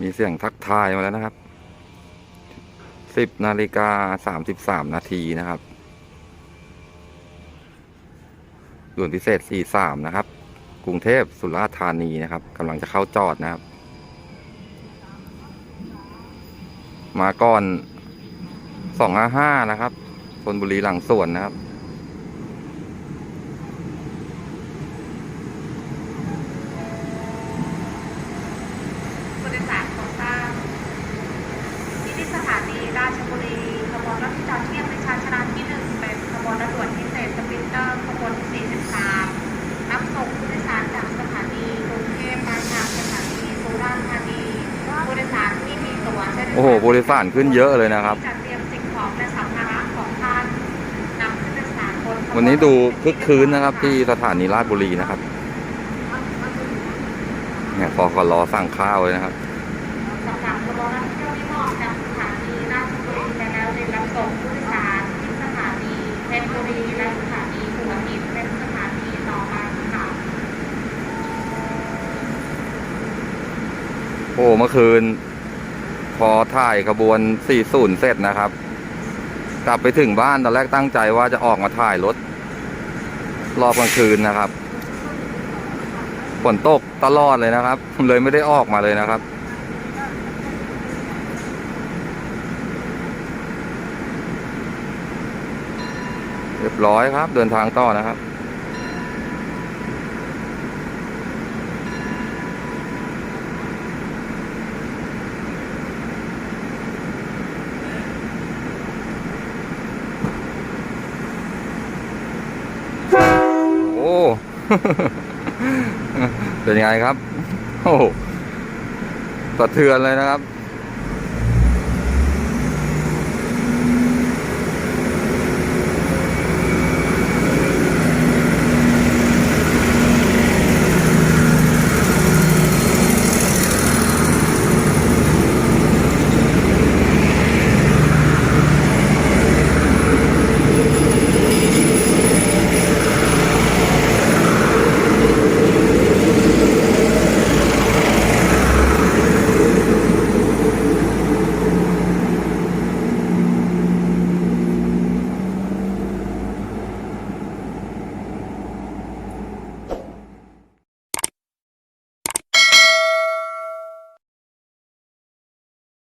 มีเสียงทักทายมาแล้วนะครับ สิบนาฬิกาสามสิบสามนาทีนะครับด่วนพิเศษสี่สามนะครับ กรุงเทพสุราษฎร์ธานีนะครับกำลังจะเข้าจอดนะครับ มาก่อนสองห้าห้านะครับชนบุรีหลังสวนนะครับ บริษัทก่อสร้างที่ที่สถานีราชบุรีขบวนรถที่จอดเทียบในชานชาลาที่หนึ่งเป็นขบวนรถด่วนพิเศษสปินเตอร์ขบวนที่43รับส่งผู้โดยสารจากสถานีกรุงเทพปลายทางสถานีสุราษฎร์ธานีผู้โดยสารที่มีตั๋วใช้โดยสาร โอ้โหบริสารขึ้นเยอะเลยนะครับ จัดเตรียมสิ่งของและสัมภาระของท่านนำขึ้นโดยสารบนขบวันนี้ดูคึกคืนนะครับ ที่สถานีราชบุรีนะครับเนี่ยพอขอรอสั่งข้าวเลยนะครับ สำหรับขบวนนักท่องเที่ยวที่เหมาะกับสถานีราชบุรีและแล้วเรียนรับส่งผู้โดยสารที่สถานีเพชรบุรีและสถานีหัวหินเป็นสถานีต่อมาค่ะ โอ้เมื่อคืน พอถ่ายขบวน 40 เสร็จนะครับ กลับไปถึงบ้านตอนแรกตั้งใจว่าจะออกมาถ่ายรถ รอบกลางคืนนะครับฝนตกตลอดเลยนะครับ เลยไม่ได้ออกมาเลยนะครับ เรียบร้อยครับ เดินทางต่อนะครับ โอ้ เป็นยังไงครับ โอ้โหสะเทือนเลยนะครับ